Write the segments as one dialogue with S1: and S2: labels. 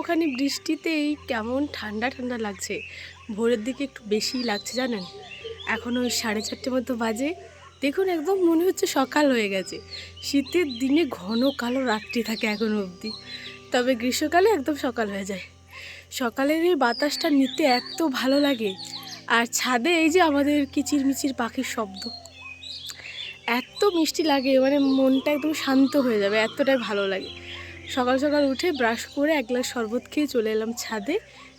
S1: অল্পখানি বৃষ্টিতেই কেমন ঠান্ডা ঠান্ডা লাগছে। ভোরের দিকে একটু বেশিই লাগছে, জানেন? এখন ওই সাড়ে চারটে মতো বাজে। দেখুন, একদম মনে হচ্ছে সকাল হয়ে গেছে। শীতের দিনে ঘন কালো রাত্রি থাকে এখন অবধি। তবে গ্রীষ্মকালে একদম সকাল হয়ে যায়। সকালের এই বাতাসটা নিতে এত ভালো লাগে। আর ছাদে এই যে আমাদের কিচিরমিচির পাখির শব্দ। এত মিষ্টি লাগে মানে মনটা একদম শান্ত হয়ে যাবে, এতটাই ভালো লাগে। সকাল সকাল উঠে ব্রাশ করে এক গ্লাস শরবত খেয়ে চলে এলাম ছাদে।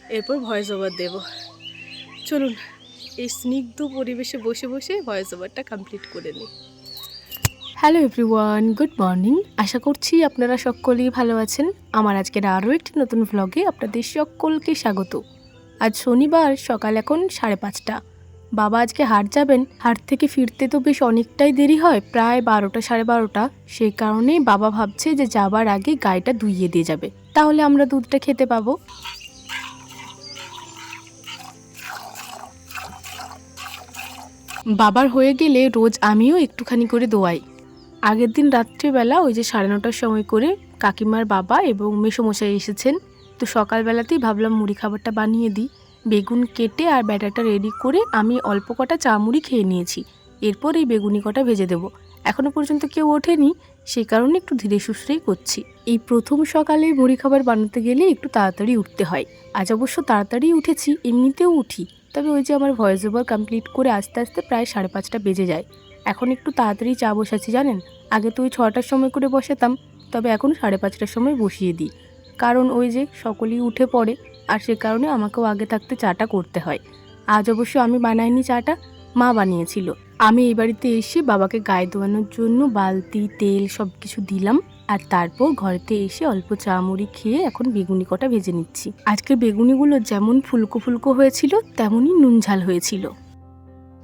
S1: এরপর ভয়েস ওভার দেব। চলুন, এই স্নিগ্ধ পরিবেশে বসে বসে ভয়েস ওভারটা কমপ্লিট করে নিই। হ্যালো এভরিওয়ান গুড মর্নিং আশা করছি আপনারা সকলেই ভালো আছেন। আমার আজকের আরও একটি নতুন ভ্লগে আপনাদের সকলকে স্বাগত। আজ শনিবার, সকাল এখন সাড়ে পাঁচটা। বাবা আজকে হাট যাবেন, হাট থেকে ফিরতে তো বেশ অনেকটাই দেরি হয়, প্রায় বারোটা সাড়ে বারোটা। সেই কারণেই বাবা ভাবছে যে যাবার আগে গাইটা ধুইয়ে দিয়ে যাবে। তাহলে আমরা দুধটা খেতে পাবো। বাবার হয়ে গেলে রোজ আমিও একটুখানি করে দোয়াই। আগের দিন রাত্রিবেলা ওই যে সাড়ে নটার সময় করে কাকিমার বাবা এবং মেসোমশাই এসেছেন। তো সকালবেলাতেই ভাবলাম মুড়ি খাবারটা বানিয়ে দিই। বেগুন কেটে আর ব্যাটারটা রেডি করে আমি অল্প কটা চা মুড়ি খেয়ে নিয়েছি। এরপর এই বেগুনি কটা ভেজে দেবো। এখনও পর্যন্ত কেউ ওঠেনি, সেই কারণে একটু ধীরে সুস্থেই করছি। এই প্রথম সকালে মুড়ি খাবার বানাতে গেলে একটু তাড়াতাড়ি উঠতে হয়। আজ অবশ্য তাড়াতাড়ি উঠেছি, এমনিতেও উঠি। তবে ওই যে আমার ভয়েস ওভার কমপ্লিট করে আস্তে আস্তে প্রায় সাড়ে পাঁচটা বেজে যায়। এখন একটু তাড়াতাড়ি চা বসাচ্ছি জানেন? আগে তো ওই ছটার সময় করে বসাতাম, তবে এখন সাড়ে পাঁচটার সময় বসিয়ে দিই। কারণ ওই যে সকলেই উঠে পড়ে। আর সে কারণে আমাকেও আগে থাকতে চাটা করতে হয়। আজ অবশ্য আমি বানাইনি চাটা, মা বানিয়েছিল। আমি এই বাড়িতে এসে বাবাকে গায়ে ধোয়ানোর জন্য বালতি, তেল সব কিছু দিলাম আর তারপর ঘরেতে এসে অল্প চা মুড়ি খেয়ে এখন বেগুনি কটা ভেজে নিচ্ছি। আজকের বেগুনিগুলো যেমন ফুলকো ফুলকো হয়েছিল, তেমনই নুন ঝাল হয়েছিল।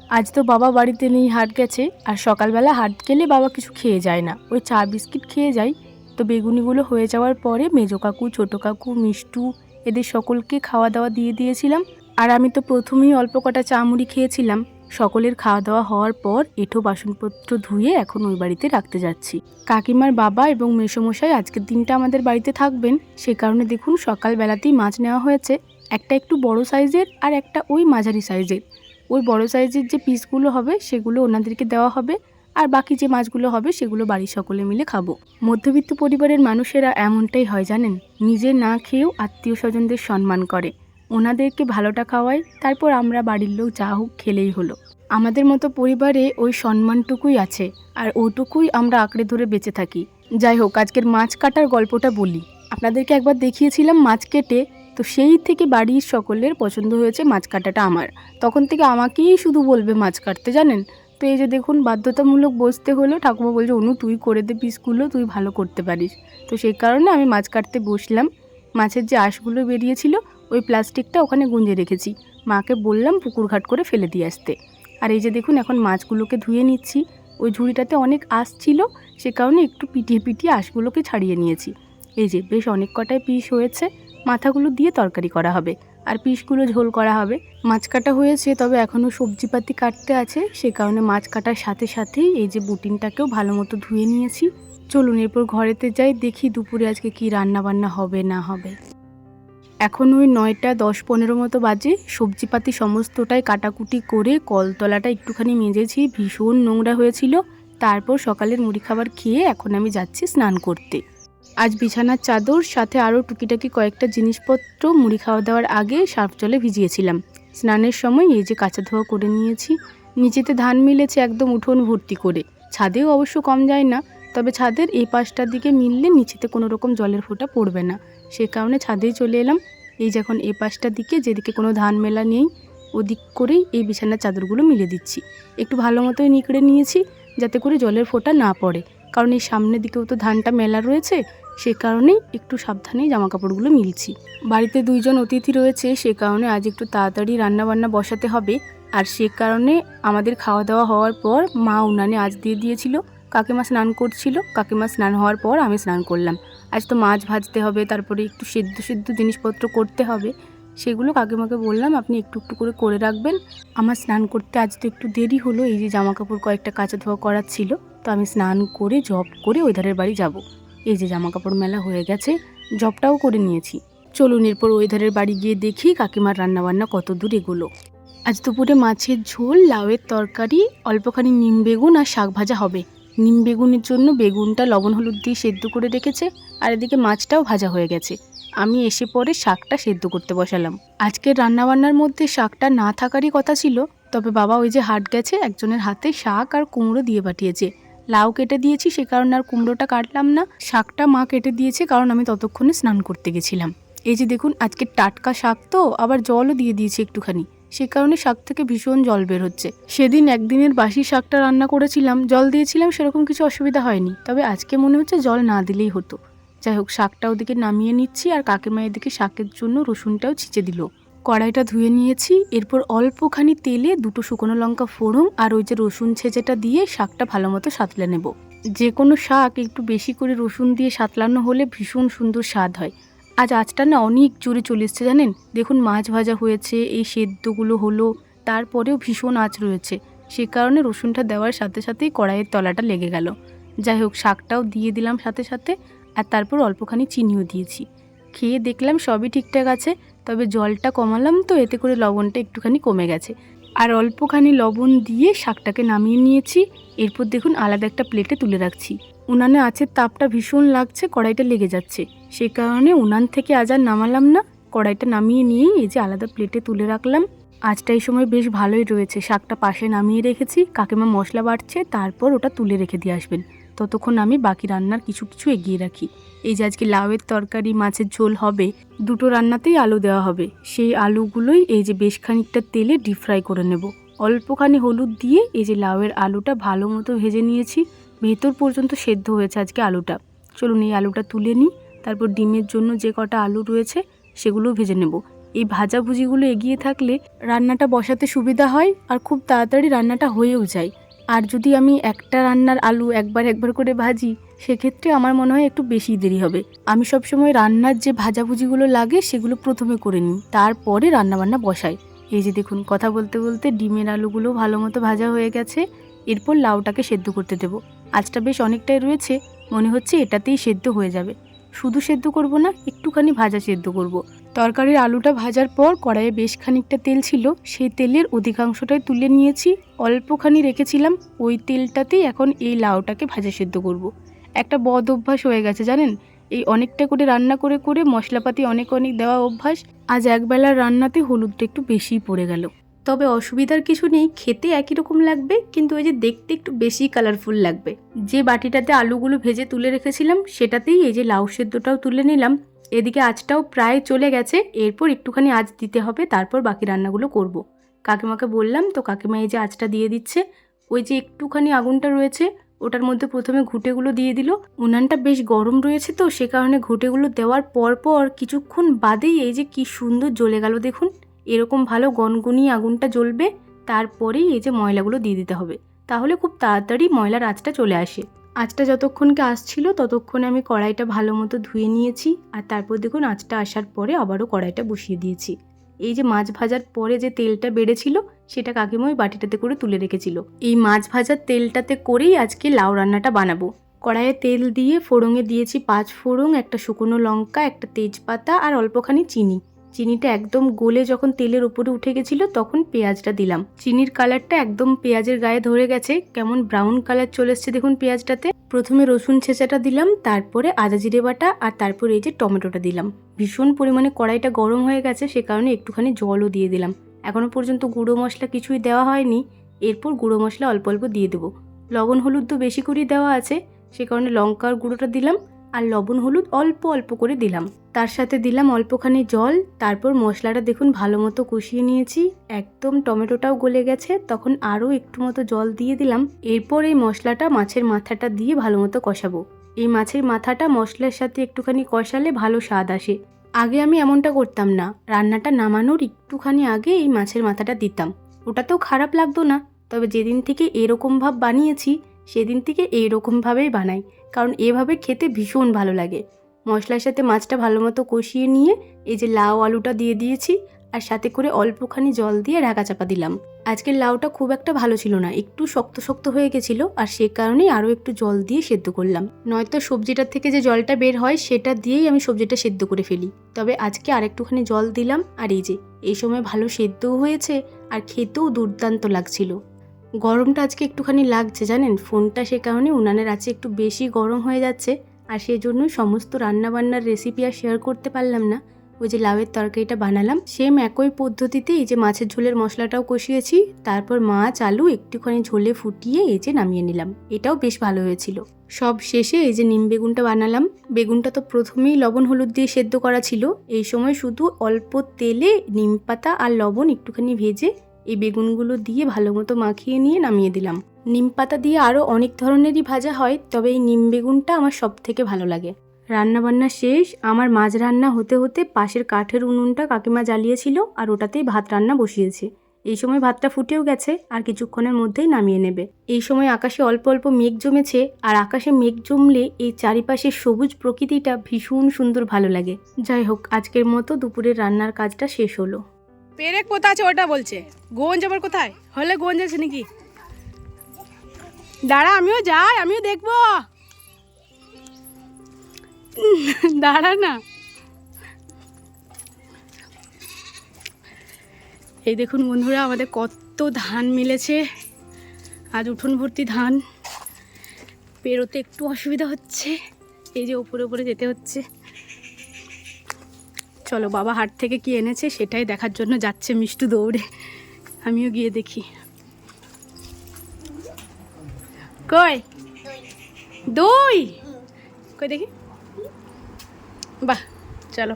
S1: আজ তো বাবা বাড়িতে নেই, হাট গেছে আর সকালবেলা হাট গেলে বাবা কিছু খেয়ে যায় না। ওই চা বিস্কিট খেয়ে যায় তো বেগুনিগুলো হয়ে যাওয়ার পরে মেজো কাকু, ছোটো কাকু, মিষ্টু এদের সকলকে খাওয়া দাওয়া দিয়ে দিয়েছিলাম। আর আমি তো প্রথমেই অল্প কটা চা মুড়ি খেয়েছিলাম। সকলের খাওয়া দাওয়া হওয়ার পর এঁঠো বাসনপত্র ধুয়ে এখন ওই বাড়িতে রাখতে যাচ্ছি। কাকিমার বাবা এবং মেসোমশাই আজকের দিনটা আমাদের বাড়িতে থাকবেন। সে কারণে দেখুন সকালবেলাতেই মাছ নেওয়া হয়েছে। একটা একটু বড় সাইজের আর একটা ওই মাঝারি সাইজের। ওই বড় সাইজের যে পিসগুলো হবে সেগুলো ওনাদেরকে দেওয়া হবে। আর বাকি যে মাছগুলো হবে সেগুলো বাড়ির সকলে মিলে খাব। মধ্যবিত্ত পরিবারের মানুষেরা এমনটাই হয় জানেন? নিজে না খেয়েও আত্মীয় স্বজনদের সম্মান করে। ওনাদেরকে ভালোটা খাওয়ায় তারপর আমরা বাড়ির লোক যা হোক খেলেই হলো। আমাদের মতো পরিবারে ওই সম্মানটুকুই আছে, আর ওটুকুই আমরা আঁকড়ে ধরে বেঁচে থাকি। যাই হোক, আজকের মাছ কাটার গল্পটা বলি। আপনাদেরকে একবার দেখিয়েছিলাম মাছ কেটে, তো সেই থেকে বাড়ির সকলের পছন্দ হয়েছে মাছ কাটাটা আমার। তখন থেকে আমাকেই শুধু বলবে মাছ কাটতে, জানেন? তো এই যে দেখুন বাধ্যতামূলক বসতে হলো। ঠাকুমা বলছে, অনু, তুই করে দে পিসগুলো, তুই ভালো করতে পারিস। তো সেই কারণে আমি মাছ কাটতে বসলাম। মাছের যে আঁশগুলো বেরিয়েছিল, ওই প্লাস্টিকটা ওখানে গুঁজে রেখেছি। মাকে বললাম পুকুর ঘাট করে ফেলে দিয়ে আসতে। আর এই যে দেখুন, এখন মাছগুলোকে ধুয়ে নিচ্ছি। ওই ঝুড়িটাতে অনেক আঁশ ছিল, সে কারণে একটু পিটিয়ে পিটিয়ে আঁশগুলোকে ছাড়িয়ে নিয়েছি। এই যে, বেশ অনেক কটায় পিস হয়েছে। মাথাগুলো দিয়ে তরকারি করা হবে। আর পিসগুলো ঝোল করা হবে। মাছ কাটা হয়েছে, তবে এখনও সবজিপাতি কাটতে আছে। সে কারণে মাছ কাটার সাথে সাথেই এই যে বুটিনটাকেও ভালো মতো ধুয়ে নিয়েছি। চলুন, এরপর ঘরেতে যাই, দেখি দুপুরে আজকে কি রান্না বান্না হবে না হবে। এখন ওই নয়টা দশ পনেরো মতো বাজে। সবজিপাতি সমস্তটাই কাটাকুটি করে কলতলাটা একটুখানি মেজেছি। ভীষণ নোংরা হয়েছিল। তারপর সকালের মুড়ি খাবার খেয়ে এখন আমি যাচ্ছি স্নান করতে। আজ বিছানার চাদর, সাথে আরও টুকিটাকি কয়েকটা জিনিসপত্র, মুড়ি খাওয়া দাওয়ার আগে সার্ফ জলে ভিজিয়েছিলাম। স্নানের সময় এই যে কাঁচা ধোয়া করে নিয়েছি, নিচেতে ধান মিলেছে একদম উঠোন ভর্তি করে। ছাদেও অবশ্য কম যায় না, তবে ছাদের এই পাশটার দিকে মিললে নিচেতে কোনো রকম জলের ফোঁটা পড়বে না। সে কারণে ছাদেই চলে এলাম। এই যখন এই পাশটার দিকে, যেদিকে কোনো ধান মেলা নেই, ওদিক করেই এই বিছানার চাদরগুলো মিলে দিচ্ছি। একটু ভালো মতোই নিকড়ে নিয়েছি, যাতে করে জলের ফোঁটা না পড়ে। কারণ এই সামনের দিকেও তো ধানটা মেলা রয়েছে সে কারণেই একটু সাবধানেই জামা কাপড়গুলো মিলছি। বাড়িতে দুইজন অতিথি রয়েছে, সে কারণে আজ একটু তাড়াতাড়ি রান্নাবান্না বসাতে হবে। আর সে কারণে আমাদের খাওয়া দাওয়া হওয়ার পর মা উনানে আজ দিয়ে দিয়েছিল, কাকিমা স্নান করছিল, কাকিমা স্নান হওয়ার পর আমি স্নান করলাম। আজ তো মাছ ভাজতে হবে, তারপরে একটু সেদ্ধ সেদ্ধ জিনিসপত্র করতে হবে। সেগুলো কাকিমাকে বললাম, আপনি একটু একটু করে করে রাখবেন। আমার স্নান করতে আজ তো একটু দেরি হলো, এই যে জামা কাপড় কয়েকটা কাঁচা ধোয়া করার ছিল, তো আমি স্নান করে, জব করে ওই ধারের বাড়ি যাব। এই যে জামা কাপড় মেলা হয়ে গেছে, জবটাও করে নিয়েছি। চলুন এরপর ওই ধারের বাড়ি গিয়ে দেখি কাকিমার রান্নাবান্না কত দূর এগুলো। আজ দুপুরে মাছের ঝোল, লাউয়ের তরকারি, অল্পখানি নিম বেগুন আর শাক ভাজা হবে। নিম বেগুনের জন্য বেগুনটা লবণ হলুদ দিয়ে সেদ্ধ করে রেখেছে, আর এদিকে মাছটাও ভাজা হয়ে গেছে। আমি এসে পরে শাকটা সেদ্ধ করতে বসালাম। আজকের রান্নাবান্নার মধ্যে শাকটা না থাকারই কথা ছিল, তবে বাবা ওই যে হাট গেছে, একজনের হাতে শাক আর কুমড়ো দিয়ে পাঠিয়েছে। লাউ কেটে দিয়েছি, সে কারণে আর কুমড়োটা কাটলাম না। শাকটা মা কেটে দিয়েছে, কারণ আমি ততক্ষণে স্নান করতে গেছিলাম। এই যে দেখুন, আজকে টাটকা শাক তো, আবার জলও দিয়ে দিয়েছি একটুখানি। সে কারণে শাক থেকে ভীষণ জল বের হচ্ছে। সেদিন একদিনের বাসি শাকটা রান্না করেছিলাম, জল দিয়েছিলাম, সেরকম কিছু অসুবিধা হয়নি। তবে আজকে মনে হচ্ছে জল না দিলেই হতো। যাই হোক শাকটা ওদিকে নামিয়ে নিচ্ছি, আর কাকিমা এদিকে শাকের জন্য রসুনটাও ছিঁচে দিল। কড়াইটা ধুয়ে নিয়েছি, এরপর অল্পখানি তেলে দুটো শুকনো লঙ্কা ফোড়ন আর ওই যে রসুন ছেঁচেটা দিয়ে শাকটা ভালো মতো সাতলে নেব। যে কোনো শাক একটু বেশি করে রসুন দিয়ে সাতলানো হলে ভীষণ সুন্দর স্বাদ হয়। আজ আঁচটা না অনেক জোরে চলে এসছে জানেন? দেখুন মাছ ভাজা হয়েছে, এই সেদ্ধগুলো হলো, তারপরেও ভীষণ আঁচ রয়েছে। সে কারণে রসুনটা দেওয়ার সাথে সাথেই কড়াইয়ের তলাটা লেগে গেল। যাই হোক, শাকটাও দিয়ে দিলাম সাথে সাথে, আর তারপর অল্পখানি চিনিও দিয়েছি। খেয়ে দেখলাম সবই ঠিকঠাক আছে তবে জলটা কমালাম তো, এতে করে লবণটা একটুখানি কমে গেছে। আর অল্পখানি লবণ দিয়ে শাকটাকে নামিয়ে নিয়েছি। এরপর দেখুন আলাদা একটা প্লেটে তুলে রাখছি। উনানে আঁচের তাপটা ভীষণ লাগছে, কড়াইটা লেগে যাচ্ছে। সে কারণে উনান থেকে আজ আর নামালাম না। কড়াইটা নামিয়ে নিয়েই এই যে আলাদা প্লেটে তুলে রাখলাম। আজটা এই সময় বেশ ভালোই রয়েছে। শাকটা পাশে নামিয়ে রেখেছি। কাকিমা মশলা বাড়ছে তারপর ওটা তুলে রেখে দিয়ে আসবেন। ততক্ষণ আমি বাকি রান্নার কিছু কিছু এগিয়ে রাখি। এই যে আজকে লাউয়ের তরকারি, মাছের ঝোল হবে, দুটো রান্নাতেই আলু দেওয়া হবে। সেই আলুগুলোই এই যে বেশ খানিকটা তেলে ডিপ ফ্রাই করে নেব। অল্পখানি হলুদ দিয়ে এই যে লাউয়ের আলুটা ভালো মতো ভেজে নিয়েছি। ভেতর পর্যন্ত সেদ্ধ হয়েছে আজকে আলুটা। চলুন এই আলুটা তুলে নিই, তারপর ডিমের জন্য যে কটা আলু রয়েছে সেগুলোও ভেজে নেব। এই ভাজাভুজিগুলো এগিয়ে থাকলে রান্নাটা বসাতে সুবিধা হয় আর খুব তাড়াতাড়ি রান্নাটা হয়েও যায়। আর যদি আমি একটা রান্নার আলু একবার একবার করে ভাজি, সেক্ষেত্রে আমার মনে হয় একটু বেশি দেরি হবে। আমি সবসময় রান্নার যে ভাজাভুজিগুলো লাগে, সেগুলো প্রথমে করে নিই। তারপরে রান্নাবান্না বসাই। এই যে দেখুন, কথা বলতে বলতে ডিমের আলুগুলো ভালো মতো ভাজা হয়ে গেছে। এরপর লাউটাকে সেদ্ধ করতে দেব। আজটা বেশ অনেকটাই রয়েছে। মনে হচ্ছে এটাতেই সেদ্ধ হয়ে যাবে। শুধু সেদ্ধ করব না, একটুখানি ভাজা সেদ্ধ করব। তরকারির আলুটা ভাজার পর কড়াইয়ে বেশ খানিকটা তেল ছিল। সেই তেলের অধিকাংশটাই তুলে নিয়েছি। অল্পখানি রেখেছিলাম। ওই তেলটাতেই এখন এই লাউটাকে ভাজা সেদ্ধ করব। একটা বদ অভ্যাস হয়ে গেছে, জানেন? এই অনেকটা করে রান্না করে করে মশলাপাতি অনেক অনেক দেওয়া অভ্যাস, আজ একবেলার রান্নাতে হলুদটা একটু বেশিই পড়ে গেল। তবে অসুবিধার কিছু নেই, খেতে একই রকম লাগবে, কিন্তু ওই যে দেখতে একটু বেশি কালারফুল লাগবে। যে বাটিটাতে আলুগুলো ভেজে তুলে রেখেছিলাম, সেটাতেই এই যে লাউ সেদ্ধটাও তুলে নিলাম। এদিকে আঁচটাও প্রায় চলে গেছে, এরপর একটুখানি আঁচ দিতে হবে, তারপর বাকি রান্নাগুলো করব। কাকিমাকে বললাম, তো কাকিমা এই যে আঁচটা দিয়ে দিচ্ছে, ওই যে একটুখানি আগুনটা রয়েছে, ওটার মধ্যে প্রথমে ঘুঁটেগুলো দিয়ে দিল। উনানটা বেশ গরম রয়েছে তো, সে কারণে ঘুঁটেগুলো দেওয়ার পর পর কিছুক্ষণ বাদেই এই যে কি সুন্দর জ্বলে গেল দেখুন। এরকম ভালো গনগনিয়ে আগুনটা জ্বলবে, তারপরেই এই যে ময়লাগুলো দিয়ে দিতে হবে। তাহলে খুব তাড়াতাড়ি ময়লার আঁচটা চলে আসে। আঁচটা যতক্ষণকে আসছিল ততক্ষণে আমি কড়াইটা ভালো মতো ধুয়ে নিয়েছি আর তারপর দেখুন আঁচটা আসার পরে আবারও কড়াইটা বসিয়ে দিয়েছি। এই যে মাছ ভাজার পরে যে তেলটা বেড়েছিল সেটা কাকিমা ওই বাটিটাতে করে তুলে রেখেছিল। এই মাছ ভাজার তেলটাতে করেই আজকে লাউ রান্নাটা বানাবো। কড়াইয়ে তেল দিয়ে ফোড়ঙে দিয়েছি পাঁচ ফোড়ং একটা শুকনো লঙ্কা, একটা তেজপাতা আর অল্পখানি চিনি। চিনিটা একদম গলে যখন তেলের উপরে উঠে গেছিল, তখন পেঁয়াজটা দিলাম। চিনির কালারটা একদম পেঁয়াজের গায়ে ধরে গেছে। কেমন ব্রাউন কালার চলে এসছে দেখুন পেঁয়াজটাতে। প্রথমে রসুন ছেঁচাটা দিলাম, তারপরে আদা জিরে বাটা, আর তারপরে এই যে টমেটোটা দিলাম। ভীষণ পরিমাণে কড়াইটা গরম হয়ে গেছে, সে কারণে একটুখানি জলও দিয়ে দিলাম। এখনও পর্যন্ত গুঁড়ো মশলা কিছুই দেওয়া হয়নি। এরপর গুঁড়ো মশলা অল্প অল্প দিয়ে দেবো। লবণ হলুদ তো বেশি করেই দেওয়া আছে, সে কারণে লঙ্কার গুঁড়োটা দিলাম। আর লবণ, হলুদ অল্প অল্প করে দিলাম। তার সাথে দিলাম অল্পখানি জল। তারপর মশলাটা দেখুন ভালো মতো কষিয়ে নিয়েছি। একদম টমেটোটাও গলে গেছে। তখন আরও একটু মতো জল দিয়ে দিলাম। এরপর এই মশলাটা মাছের মাথাটা দিয়ে ভালো মতো কষাবো। এই মাছের মাথাটা মশলার সাথে একটুখানি কষালে ভালো স্বাদ আসে। আগে আমি এমনটা করতাম না। রান্নাটা নামানোর একটুখানি আগে এই মাছের মাথাটা দিতাম। ওটা তো খারাপ লাগতো না। তবে যেদিন থেকে এরকম ভাব বানিয়েছি, সেদিন থেকে এইরকমভাবেই বানাই। কারণ এভাবে খেতে ভীষণ ভালো লাগে। মশলার সাথে মাছটা ভালো মতো কষিয়ে নিয়ে এই যে লাউ আলুটা দিয়ে দিয়েছি আর সাথে করে অল্পখানি জল দিয়ে ঢাকা চাপা দিলাম। আজকের লাউটা খুব একটা ভালো ছিল না, একটু শক্ত শক্ত হয়ে গেছিল আর সে কারণেই আরও একটু জল দিয়ে সেদ্ধ করলাম। নয়তো সবজিটার থেকে যে জলটা বের হয় সেটা দিয়েই আমি সবজিটা সেদ্ধ করে ফেলি। তবে আজকে আরেকটুখানি জল দিলাম আর এই যে, এই সময় ভালো সেদ্ধও হয়েছে আর খেতেও দুর্দান্ত লাগছিল। গরমটা আজকে একটুখানি লাগছে, জানেন? ফোনটা সে কারণে উনানের আছে একটু বেশি গরম হয়ে যাচ্ছে, আর সেই জন্যই সমস্ত রান্নাবান্নার রেসিপি আর শেয়ার করতে পারলাম না। ওই যে লাউয়ের তরকারিটা বানালাম সেম একই পদ্ধতিতে এই যে মাছের ঝোলের মশলাটাও কষিয়েছি, তারপর মাছ, আলু একটুখানি ঝোলে ফুটিয়ে এই যে নামিয়ে নিলাম। এটাও বেশ ভালো হয়েছিল। সব শেষে এই যে নিম বেগুনটা বানালাম। বেগুনটা তো প্রথমেই লবণ, হলুদ দিয়ে সেদ্ধ করা ছিল। এই সময় শুধু অল্প তেলে নিম পাতা আর লবণ একটুখানি ভেজে এই বেগুনগুলো দিয়ে ভালো মতো মাখিয়ে নিয়ে নামিয়ে দিলাম। নিম পাতা দিয়ে আরও অনেক ধরনেরই ভাজা হয়, তবে এই নিম বেগুনটা আমার সব থেকে ভালো লাগে। রান্না বান্না শেষ, আমার মাছ রান্না হতে হতে পাশের কাঠের উনুনটা কাকিমা জ্বালিয়েছিল আর ওটাতেই ভাত রান্না বসিয়েছে। এই সময় ভাতটা ফুটেও গেছে আর কিছুক্ষণের মধ্যেই নামিয়ে নেবে। এই সময় আকাশে অল্প অল্প মেঘ জমেছে আর আকাশে মেঘ জমলে এই চারিপাশের সবুজ প্রকৃতিটা ভীষণ সুন্দর ভালো লাগে। যাই হোক, আজকের মতো দুপুরের রান্নার কাজটা শেষ হলো।
S2: পেরেক কোথা আছে, ওটা বলছে। গঞ্জ আবার কোথায়? হলে গঞ্জ আছে নাকি? দাঁড়া, আমিও যাই, আমিও দেখব। দাঁড়া না। এই দেখুন বন্ধুরা, আমাদের কত ধান মিলেছে। আজ উঠোন ভর্তি ধান। পেরোতে একটু অসুবিধা হচ্ছে। এই যে ওপরে ওপরে যেতে হচ্ছে। চলো বাবা হাট থেকে কি এনেছে সেটাই দেখার জন্য যাচ্ছে মিষ্টু দৌড়ে। আমিও গিয়ে দেখি। কই? দই? কই দেখি? বাহ, চলো।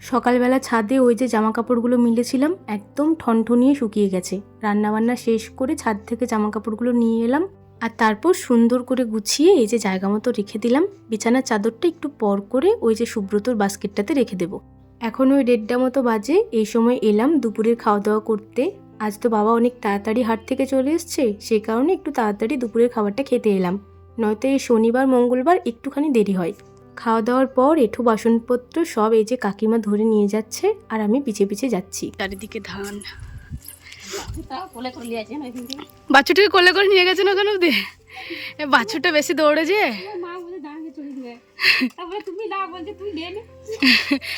S1: সকালবেলা ছাদে ওই যে জামা কাপড়গুলো মিলেছিলাম, একদম ঠনঠনিয়ে শুকিয়ে গেছে। রান্নাবান্না শেষ করে ছাদ থেকে জামা কাপড়গুলো নিয়ে এলাম আর তারপর সুন্দর করে গুছিয়ে এই যে জায়গা মতো রেখে দিলাম। বিছানার চাদরটা একটু পর করে ওই যে সুব্রতর বাস্কেটটাতে রেখে দেবো। এখন ওই দেড়টা মতো বাজে, এই সময় এলাম দুপুরের খাওয়া দাওয়া করতে। আজ তো বাবা অনেক তাড়াতাড়ি হাট থেকে চলে এসছে সেই কারণে একটু তাড়াতাড়ি দুপুরের খাবারটা খেতে এলাম। নয়তো এই শনিবার, মঙ্গলবার একটুখানি দেরি হয়। খাওয়া দাওয়ার পর এঠো বাসনপত্র সব এই যে কাকিমা ধরে নিয়ে যাচ্ছে আর আমি পিছে পিছে যাচ্ছি।
S2: চারিদিকে ধান। বাচ্চাটাকে কোলে করে নিয়ে গেছেন ওখানে অব্দি এ বাছুরটা বেশি দৌড়ে যে।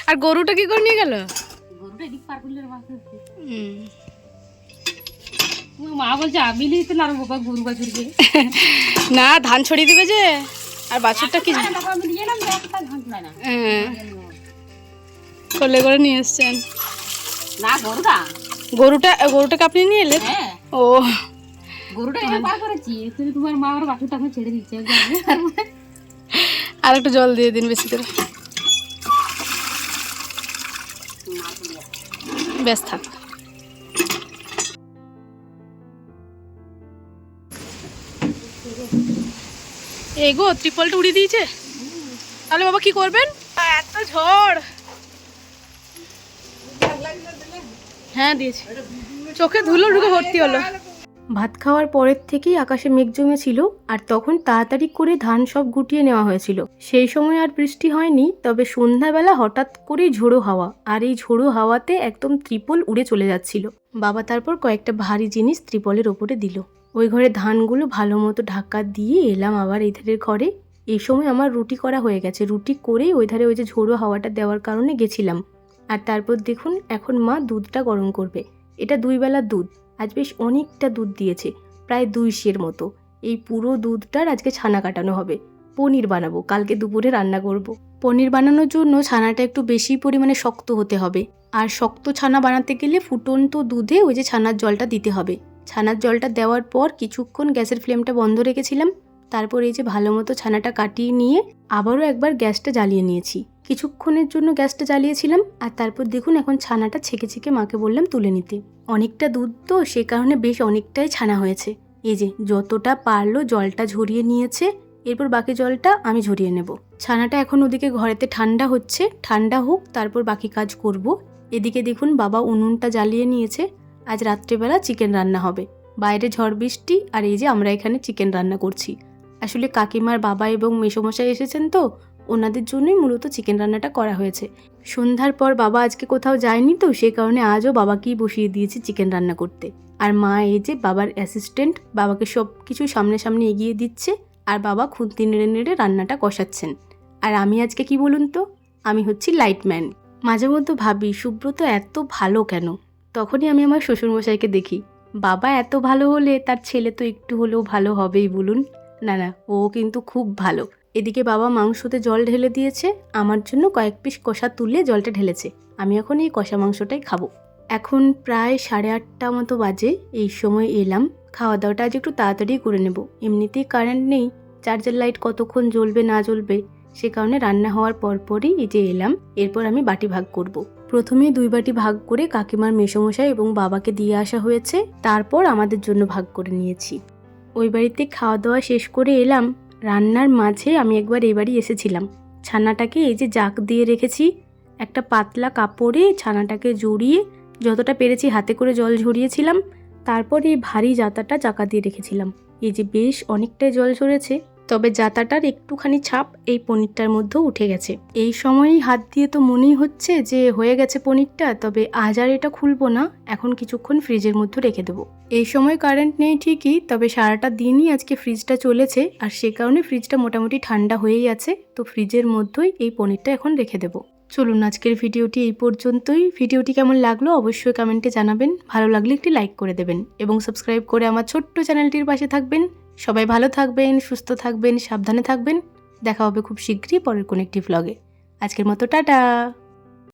S2: আর গরুটা কি করে নিয়ে গেল?
S3: মা বলছে আমি লিখতে না বাবা গরু বাছুরকে?
S2: না ধান ছড়িয়ে দিবে যে। আর বাছুরটা কি
S3: না।
S2: হ্যাঁ। কোলে করে নিয়ে এসছেন।
S3: না গরুটা?
S2: গরুটা গরুটাকে আপনি নিয়ে এলেন?
S3: হ্যাঁ।
S2: ও।
S3: গরুটা এবার করেছি তুমি তোমার মা আর বাছুরটা এখন ছেড়ে দিচ্ছে
S2: আর একটু জল দিয়ে দিন বেশি করে। ব্যাস থাক। এই গো ত্রিপলটা উড়িয়ে দিয়েছে? তাহলে বাবা কি করবেন? এত ঝড়। হ্যাঁ দিয়েছে। চোখে ধুলো ঢুকে ভর্তি হলো।
S1: ভাত খাওয়ার পরের থেকেই আকাশে মেঘ জমেছিল আর তখন তাড়াতাড়ি করে ধান সব গুটিয়ে নেওয়া হয়েছিল। সেই সময় আর বৃষ্টি হয়নি, তবে সন্ধ্যাবেলা হঠাৎ করেই ঝোড়ো হাওয়া আর এই ঝোড়ো হাওয়াতে একদম ত্রিপল উড়ে চলে যাচ্ছিল। বাবা তারপর কয়েকটা ভারী জিনিস ত্রিপলের ওপরে দিল। ওই ঘরে ধানগুলো ভালো মতো ঢাকা দিয়ে এলাম আবার এই ধারের ঘরে। এই সময় আমার রুটি করা হয়ে গেছে। রুটি করেই ওই ধারে ওই যে ঝোড়ো হাওয়াটা দেওয়ার কারণে গেছিলাম। আর তারপর দেখুন এখন মা দুধটা গরম করবে। এটা দুই বেলা দুধ, আজ বেশ অনেকটা দুধ দিয়েছে, প্রায় দুই সের মতো। এই পুরো দুধটার আজকে ছানা কাটানো হবে। পনির বানাবো, কালকে দুপুরে রান্না করব। পনির বানানোর জন্য ছানাটা একটু বেশি পরিমাণে শক্ত হতে হবে। আর শক্ত ছানা বানাতে গেলে ফুটন্ত দুধে ওই যে ছানার জলটা দিতে হবে। ছানার জলটা দেওয়ার পর কিছুক্ষণ গ্যাসের ফ্লেমটা বন্ধ রেখেছিলাম। তারপর এই যে ভালো মতো ছানাটা কাটিয়ে নিয়ে আবারও একবার গ্যাসটা জ্বালিয়ে নিয়েছি। কিছুক্ষণের জন্য গ্যাসটা জ্বালিয়েছিলাম আর তারপর দেখুন এখন ছানাটা ছেঁকে ছেঁকে মাকে বললাম তুলে নিতে। অনেকটা দুধ তো, সে কারণে বেশ অনেকটাই ছানা হয়েছে। এই যে যতটা পারল জলটা ঝরিয়ে নিয়েছে, এরপর বাকি জলটা আমি ঝরিয়ে নেব। ছানাটা এখন ওদিকে ঘরেতে ঠান্ডা হচ্ছে, ঠান্ডা হোক, তারপর বাকি কাজ করব। এদিকে দেখুন বাবা উনুনটা জ্বালিয়ে নিয়েছে, আজ রাত্রেবেলা চিকেন রান্না হবে। বাইরে ঝড় বৃষ্টি আর এই যে আমরা এখানে চিকেন রান্না করছি। আসলে কাকিমার বাবা এবং মেসোমশাই এসেছেন তো, ওনাদের জন্যই মূলত চিকেন রান্নাটা করা হয়েছে। সন্ধ্যার পর বাবা আজকে কোথাও যায়নি তো, সে কারণে আজও বাবাকেই বসিয়ে দিয়েছি চিকেন রান্না করতে। আর মা এই যে বাবার অ্যাসিস্ট্যান্ট বাবাকে সব কিছু সামনে সামনে এগিয়ে দিচ্ছে আর বাবা খুন্তি নেড়ে নেড়ে রান্নাটা কষাচ্ছেন। আর আমি আজকে কি বলুন তো, আমি হচ্ছি লাইটম্যান মাঝে মধ্যে ভাবি, সুব্রত এত ভালো কেন? তখনই আমি আমার শ্বশুরমশাইকে দেখি, বাবা এত ভালো হলে তার ছেলে তো একটু হলেও ভালো হবেই বলুন। না না, ও কিন্তু খুব ভালো। এদিকে বাবা মাংসতে জল ঢেলে দিয়েছে, আমার জন্য কয়েক পিস কষা তুলে জলটা ঢেলেছে। আমি এখন এই কষা মাংসটাই খাব। এখন প্রায় সাড়ে আটটা মতো বাজে, এই সময় এলাম। খাওয়া দাওয়াটা আজ একটু তাড়াতাড়ি করে নেব। এমনিতেই কারেন্ট নেই চার্জার লাইট কতক্ষণ জ্বলবে, না জ্বলবে, সে কারণে রান্না হওয়ার পরপরই এই যে এলাম, এরপর আমি বাটি ভাগ করব। প্রথমে দুই বাটি ভাগ করে কাকিমার মেসমশাই এবং বাবাকে দিয়ে আসা হয়েছে, তারপর আমাদের জন্য ভাগ করে নিয়েছি। ওই বাড়িতে খাওয়া দাওয়া শেষ করে এলাম। রান্নার মাঝে আমি একবার এই বাড়ি এসেছিলাম। ছানাটাকে এই যে জাক দিয়ে রেখেছি, একটা পাতলা কাপড়ে ছানাটাকে জড়িয়ে যতটা পেরেছি হাতে করে জল ঝরিয়েছিলাম, তারপর এই ভারী জাতাটা চাকা দিয়ে রেখেছিলাম। এই যে বেশ অনেকটাই জল ঝরেছে। তবে জাতাটার একটুখানি ছাপ এই পনিরটার মধ্যেও উঠে গেছে। এই সময়ই হাত দিয়ে তো মনেই হচ্ছে যে হয়ে গেছে পনিরটা, তবে আজ আর এটা খুলবো না, এখন কিছুক্ষণ ফ্রিজের মধ্যে রেখে দেবো। এই সময় কারেন্ট নেই ঠিকই, তবে সারাটা দিনই আজকে ফ্রিজটা চলেছে, আর সে কারণে ফ্রিজটা মোটামুটি ঠান্ডা হয়েই আছে, তো ফ্রিজের মধ্যেই এই পনিরটা এখন রেখে দেবো। চলুন আজকের ভিডিওটি এই পর্যন্তই। ভিডিওটি কেমন লাগল অবশ্যই কমেন্টে জানাবেন, ভালো লাগলে একটি লাইক করে দেবেন, এবং সাবস্ক্রাইব করে আমার ছোট্ট চ্যানেলটির পাশে থাকবেন। সবাই ভালো থাকবেন, সুস্থ থাকবেন, সাবধানে থাকবেন। দেখা হবে খুব শীঘ্রই পরের কোনো একটি ভ্লগে আজকের মতো টাটা!